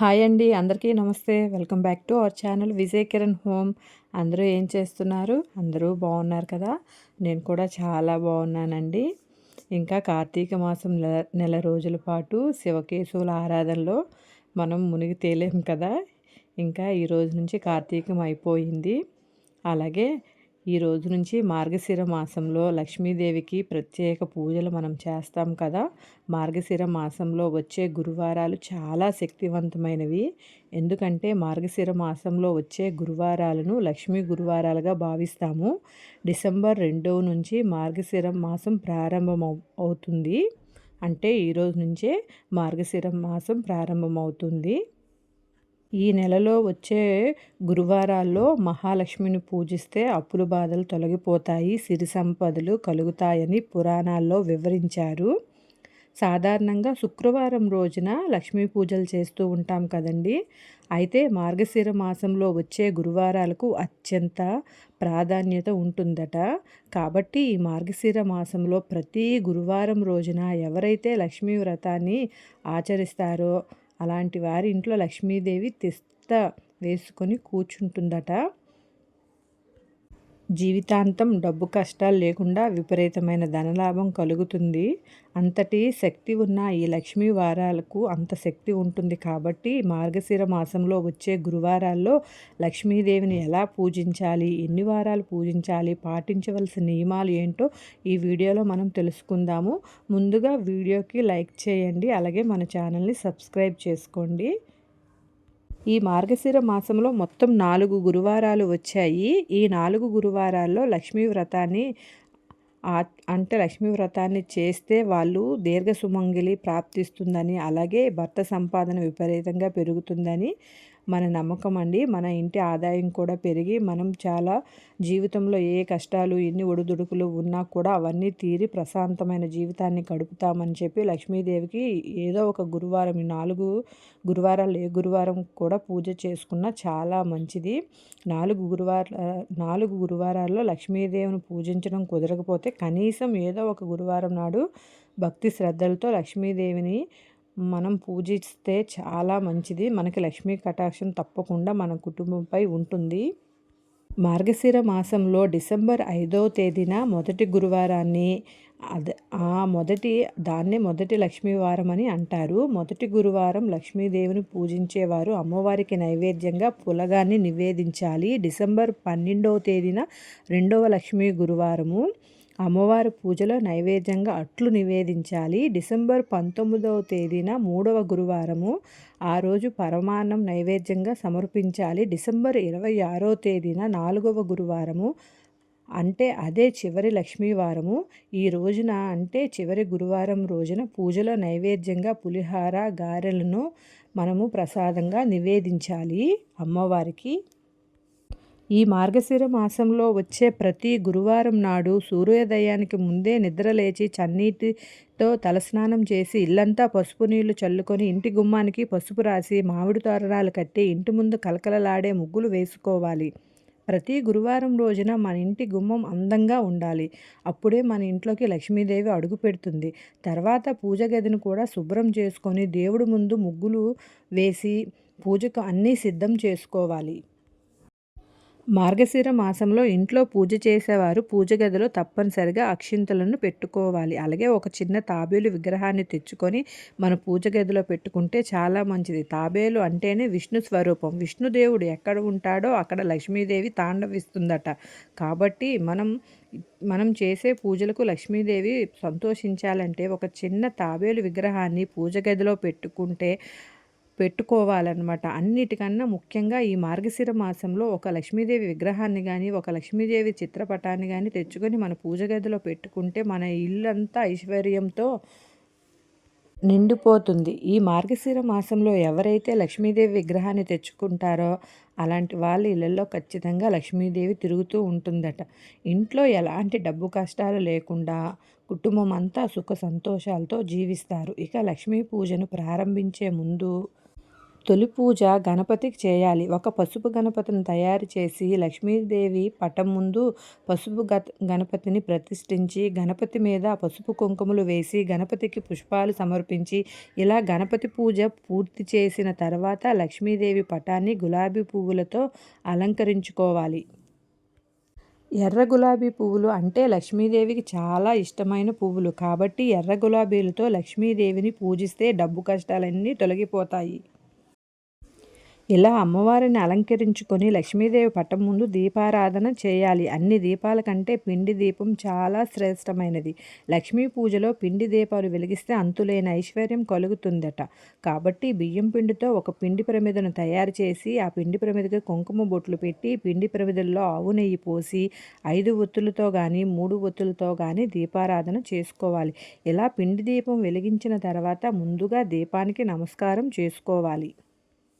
Hi అండి అందరికీ నమస్తే. Welcome back to our channel Vijay Kiran home. అందరూ ఏం చేస్తున్నారు? అందరూ బాగున్నారు కదా? నేను కూడా చాలా బాగున్నానండి. ఇంకా కార్తీక మాసం నెల నెల రోజుల పాటు శివకేశవుల ఆరాధనలో మనం మునిగి తేలేం కదా? ఇంకా ఈరోజు నుంచి కార్తీకం అయిపోయింది. అలాగే ఈ రోజు నుంచి మార్గశిర మాసంలో లక్ష్మీదేవికి ప్రత్యేక పూజలు మనం చేస్తాం కదా. మార్గశిర మాసంలో వచ్చే గురువారాలు చాలా శక్తివంతమైనవి. ఎందుకంటే మార్గశిర మాసంలో వచ్చే గురువారాలను లక్ష్మీ గురువారాలుగా భావిస్తాము. డిసెంబర్ రెండవ నుంచి మార్గశిర మాసం ప్రారంభం అవుతుంది. అంటే ఈరోజు నుంచే మార్గశిర మాసం ప్రారంభమవుతుంది. ఈ నెలలో వచ్చే గురువారాల్లో మహాలక్ష్మిని పూజిస్తే అప్పుల బాధలు తొలగిపోతాయి సిరి సంపదలు కలుగుతాయని పురాణాల్లో వివరించారు. సాధారణంగా శుక్రవారం రోజున లక్ష్మీ పూజలు చేస్తూ ఉంటాం కదండి. అయితే మార్గశిర మాసంలో వచ్చే గురువారాలకు అత్యంత ప్రాధాన్యత ఉంటుందట. కాబట్టి ఈ మార్గశిర మాసంలో ప్రతి గురువారం రోజున ఎవరైతే లక్ష్మీ వ్రతాన్ని ఆచరిస్తారో అలాంటి వారి ఇంట్లో లక్ష్మీదేవి తిస్త వేసుకొని కూర్చుంటుందట. జీవితాంతం డబ్బు కష్టాలు లేకుండా విపరీతమైన ధనలాభం కలుగుతుంది. అంతటి శక్తి ఉన్న ఈ లక్ష్మీ వారాలకు అంత శక్తి ఉంటుంది కాబట్టి మార్గశిర మాసంలో వచ్చే గురువారాల్లో లక్ష్మీదేవిని ఎలా పూజించాలి ఎన్ని వారాలు పూజించాలి పాటించవలసిన నియమాలు ఏంటో ఈ వీడియోలో మనం తెలుసుకుందాము. ముందుగా వీడియోకి లైక్ చేయండి అలాగే మన ఛానల్ని సబ్స్క్రైబ్ చేసుకోండి. ఈ మార్గశిర మాసంలో మొత్తం నాలుగు గురువారాలు వచ్చాయి. ఈ నాలుగు గురువారాల్లో లక్ష్మీ వ్రతాన్ని అంటే లక్ష్మీ వ్రతాన్ని చేస్తే వాళ్ళు దీర్ఘ సుమంగిలి ప్రాప్తిస్తుందని అలాగే భర్త సంపాదన విపరీతంగా పెరుగుతుందని మన నమ్మకం అండి. మన ఇంటి ఆదాయం కూడా పెరిగి మనం చాలా జీవితంలో ఏ కష్టాలు ఎన్ని ఒడిదుడుకులు ఉన్నా కూడా అవన్నీ తీరి ప్రశాంతమైన జీవితాన్ని గడుపుతామని చెప్పి లక్ష్మీదేవికి ఏదో ఒక గురువారం ఈ నాలుగు గురువారాలు ఏ గురువారం కూడా పూజ చేసుకున్నా చాలా మంచిది. నాలుగు గురువార నాలుగు గురువారాల్లో లక్ష్మీదేవిని పూజించడం కుదరకపోతే కనీసం ఏదో ఒక గురువారం నాడు భక్తి శ్రద్ధలతో లక్ష్మీదేవిని మనం పూజిస్తే చాలా మంచిది. మనకి లక్ష్మీ కటాక్షం తప్పకుండా మన కుటుంబంపై ఉంటుంది. మార్గశిర మాసంలో డిసెంబర్ ఐదవ తేదీన మొదటి గురువారాన్ని అదే ఆ మొదటి దాన్నే మొదటి లక్ష్మీవారం అని అంటారు. మొదటి గురువారం లక్ష్మీదేవిని పూజించేవారు అమ్మవారికి నైవేద్యంగా పులగాన్ని నివేదించాలి. డిసెంబర్ పన్నెండవ తేదీన రెండవ లక్ష్మీ గురువారము. అమ్మవారి పూజలో నైవేద్యంగా అట్లు నివేదించాలి. డిసెంబర్ పంతొమ్మిదవ తేదీన మూడవ గురువారము ఆ రోజు పరమాన్నం నైవేద్యంగా సమర్పించాలి. డిసెంబర్ ఇరవై ఆరో తేదీన నాలుగవ గురువారము అంటే అదే చివరి లక్ష్మీవారము ఈ రోజున అంటే చివరి గురువారం రోజున పూజలో నైవేద్యంగా పులిహార గారెలను మనము ప్రసాదంగా నివేదించాలి అమ్మవారికి. ఈ మార్గశిర మాసంలో వచ్చే ప్రతి గురువారం నాడు సూర్యోదయానికి ముందే నిద్రలేచి చన్నీటితో తలస్నానం చేసి ఇల్లంతా పసుపు నీళ్ళు చల్లుకొని ఇంటి గుమ్మానికి పసుపు రాసి మామిడి తోరణాలు కట్టి ఇంటి ముందు కలకలలాడే ముగ్గులు వేసుకోవాలి. ప్రతి గురువారం రోజున మన ఇంటి గుమ్మం అందంగా ఉండాలి. అప్పుడే మన ఇంట్లోకి లక్ష్మీదేవి అడుగు పెడుతుంది. తర్వాత పూజ గదిని కూడా శుభ్రం చేసుకొని దేవుడి ముందు ముగ్గులు వేసి పూజకు అన్నీ సిద్ధం చేసుకోవాలి. మార్గశిర మాసంలో ఇంట్లో పూజ చేసేవారు పూజ గదిలో తప్పనిసరిగా అక్షింతలను పెట్టుకోవాలి. అలాగే ఒక చిన్న తాబేలు విగ్రహాన్ని తెచ్చుకొని మన పూజ గదిలో పెట్టుకుంటే చాలా మంచిది. తాబేలు అంటేనే విష్ణు స్వరూపం. విష్ణుదేవుడు ఎక్కడ ఉంటాడో అక్కడ లక్ష్మీదేవి తాండవిస్తుందట. కాబట్టి మనం మనం చేసే పూజలకు లక్ష్మీదేవి సంతోషించాలంటే ఒక చిన్న తాబేలు విగ్రహాన్ని పూజ గదిలో పెట్టుకుంటే పెట్టుకోవాలన్నమాట. అన్నిటికన్నా ముఖ్యంగా ఈ మార్గశిర మాసంలో ఒక లక్ష్మీదేవి విగ్రహాన్ని కానీ ఒక లక్ష్మీదేవి చిత్రపటాన్ని కానీ తెచ్చుకొని మన పూజ గదిలో పెట్టుకుంటే మన ఇల్లంతా ఐశ్వర్యంతో నిండిపోతుంది. ఈ మార్గశిర మాసంలో ఎవరైతే లక్ష్మీదేవి విగ్రహాన్ని తెచ్చుకుంటారో అలాంటి వాళ్ళ ఇళ్ళల్లో ఖచ్చితంగా లక్ష్మీదేవి తిరుగుతూ ఉంటుందట. ఇంట్లో ఎలాంటి డబ్బు కష్టాలు లేకుండా కుటుంబం అంతా సుఖ సంతోషాలతో జీవిస్తారు. ఇక లక్ష్మీ పూజను ప్రారంభించే ముందు తొలి పూజ గణపతికి చేయాలి. ఒక పసుపు గణపతిని తయారు చేసి లక్ష్మీదేవి పటం ముందు పసుపు గణపతిని ప్రతిష్ఠించి గణపతి మీద పసుపు కుంకుమలు వేసి గణపతికి పుష్పాలు సమర్పించి ఇలా గణపతి పూజ పూర్తి చేసిన తర్వాత లక్ష్మీదేవి పటాన్ని గులాబీ పువ్వులతో అలంకరించుకోవాలి. ఎర్ర గులాబీ పువ్వులు అంటే లక్ష్మీదేవికి చాలా ఇష్టమైన పువ్వులు. కాబట్టి ఎర్ర గులాబీలతో లక్ష్మీదేవిని పూజిస్తే డబ్బు కష్టాలన్నీ తొలగిపోతాయి. ఇలా అమ్మవారిని అలంకరించుకొని లక్ష్మీదేవి పట్టం ముందు దీపారాధన చేయాలి. అన్ని దీపాల కంటే పిండి దీపం చాలా శ్రేష్టమైనది. లక్ష్మీ పూజలో పిండి దీపాలు వెలిగిస్తే అంతులేని ఐశ్వర్యం కలుగుతుందట. కాబట్టి బియ్యం పిండితో ఒక పిండి ప్రమిదను తయారు చేసి ఆ పిండి ప్రమిదకి కుంకుమ బొట్లు పెట్టి పిండి ప్రమిదల్లో ఆవు నెయ్యి పోసి ఐదు ఒత్తులతో కానీ మూడు ఒత్తులతో కానీ దీపారాధన చేసుకోవాలి. ఇలా పిండి దీపం వెలిగించిన తర్వాత ముందుగా దీపానికి నమస్కారం చేసుకోవాలి.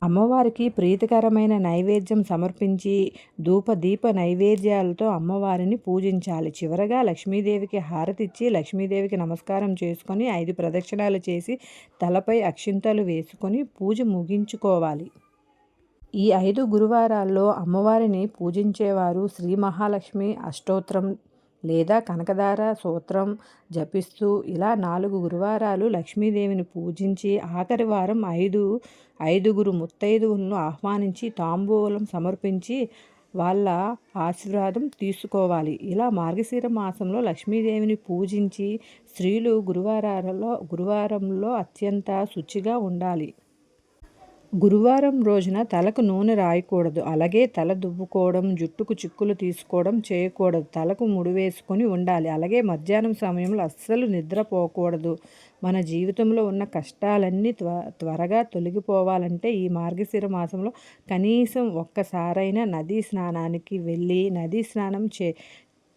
అమ్మవారికి ప్రీతికరమైన నైవేద్యం సమర్పించి ధూప దీప నైవేద్యాలతో అమ్మవారిని పూజించాలి. చివరగా లక్ష్మీదేవికి హారతిచ్చి లక్ష్మీదేవికి నమస్కారం చేసుకొని ఐదు ప్రదక్షిణాలు చేసి తలపై అక్షింతలు వేసుకొని పూజ ముగించుకోవాలి. ఈ ఐదు గురువారాల్లో అమ్మవారిని పూజించేవారు శ్రీ మహాలక్ష్మి అష్టోత్రం లేదా కనకదార సూత్రం జపిస్తూ ఇలా నాలుగు గురువారాలు లక్ష్మీదేవిని పూజించి ఆఖరి వారం ఐదు ఐదుగురు ముత్తైదువులను ఆహ్వానించి తాంబూలం సమర్పించి వాళ్ళ ఆశీర్వాదం తీసుకోవాలి. ఇలా మార్గశీర మాసంలో లక్ష్మీదేవిని పూజించి స్త్రీలు గురువారాలలో గురువారంలో అత్యంత శుచిగా ఉండాలి. గురువారం రోజున తలకు నూనె రాయకూడదు. అలాగే తల దువ్వుకోవడం జుట్టుకు చిక్కులు తీసుకోవడం చేయకూడదు. తలకు ముడి వేసుకొని ఉండాలి. అలాగే మధ్యాహ్నం సమయంలో అస్సలు నిద్రపోకూడదు. మన జీవితంలో ఉన్న కష్టాలన్నీ త్వ త్వరగా తొలగిపోవాలంటే ఈ మార్గశిర మాసంలో కనీసం ఒక్కసారైనా నదీ స్నానానికి వెళ్ళి నదీ స్నానం చే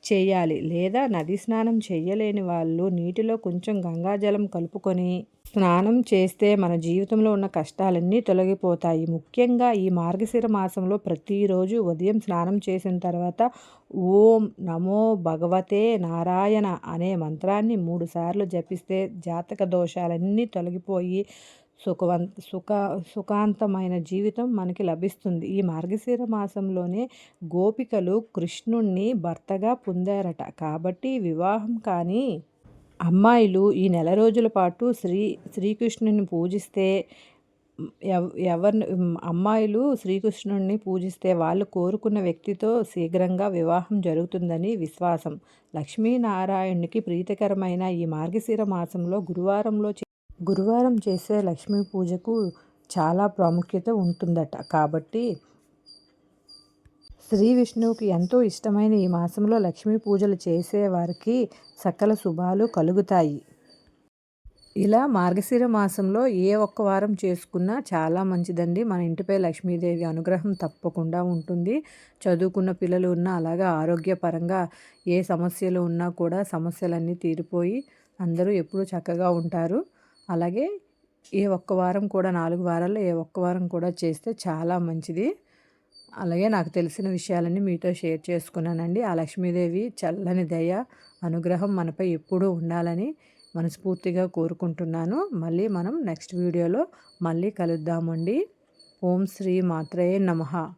చేయాలి. లేదా నది స్నానం చేయలేని వాళ్ళు నీటిలో కొంచెం గంగాజలం కలుపుకొని స్నానం చేస్తే మన జీవితంలో ఉన్న కష్టాలన్నీ తొలగిపోతాయి. ముఖ్యంగా ఈ మార్గశిర మాసంలో ప్రతిరోజు ఉదయం స్నానం చేసిన తర్వాత ఓం నమో భగవతే నారాయణ అనే మంత్రాన్ని మూడుసార్లు జపిస్తే జాతక దోషాలన్నీ తొలగిపోయి సుఖవంత సుఖ సుఖాంతమైన జీవితం మనకి లభిస్తుంది. ఈ మార్గశిర మాసంలోనే గోపికలు కృష్ణుణ్ణి భర్తగా పొందారట. కాబట్టి వివాహం కానీ అమ్మాయిలు ఈ నెల రోజుల పాటు శ్రీ శ్రీకృష్ణుని పూజిస్తే ఎవరిని అమ్మాయిలు శ్రీకృష్ణుడిని పూజిస్తే వాళ్ళు కోరుకున్న వ్యక్తితో శీఘ్రంగా వివాహం జరుగుతుందని విశ్వాసం. లక్ష్మీనారాయణునికి ప్రీతికరమైన ఈ మార్గశిర మాసంలో గురువారంలో గురువారం చేసే లక్ష్మీ పూజకు చాలా ప్రాముఖ్యత ఉంటుందట. కాబట్టి శ్రీ విష్ణువుకి ఎంతో ఇష్టమైన ఈ మాసంలో లక్ష్మీ పూజలు చేసేవారికి సకల శుభాలు కలుగుతాయి. ఇలా మార్గశిర మాసంలో ఏ ఒక్క వారం చేసుకున్నా చాలా మంచిదండి. మన ఇంటిపై లక్ష్మీదేవి అనుగ్రహం తప్పకుండా ఉంటుంది. చదువుకున్న పిల్లలు ఉన్నా అలాగా ఆరోగ్యపరంగా ఏ సమస్యలు ఉన్నా కూడా సమస్యలన్నీ తీరిపోయి అందరూ ఎప్పుడూ చక్కగా ఉంటారు. అలాగే ఏ ఒక్క వారం కూడా నాలుగు వారాల్లో ఏ ఒక్క వారం కూడా చేస్తే చాలా మంచిది. అలాగే నాకు తెలిసిన విషయాలన్నీ మీతో షేర్ చేసుకున్నానండి. ఆ లక్ష్మీదేవి చల్లని దయ అనుగ్రహం మనపై ఎప్పుడూ ఉండాలని మనస్ఫూర్తిగా కోరుకుంటున్నాను. మళ్ళీ మనం నెక్స్ట్ వీడియోలో మళ్ళీ కలుద్దామండి. ఓం శ్రీ మాత్రయే నమ.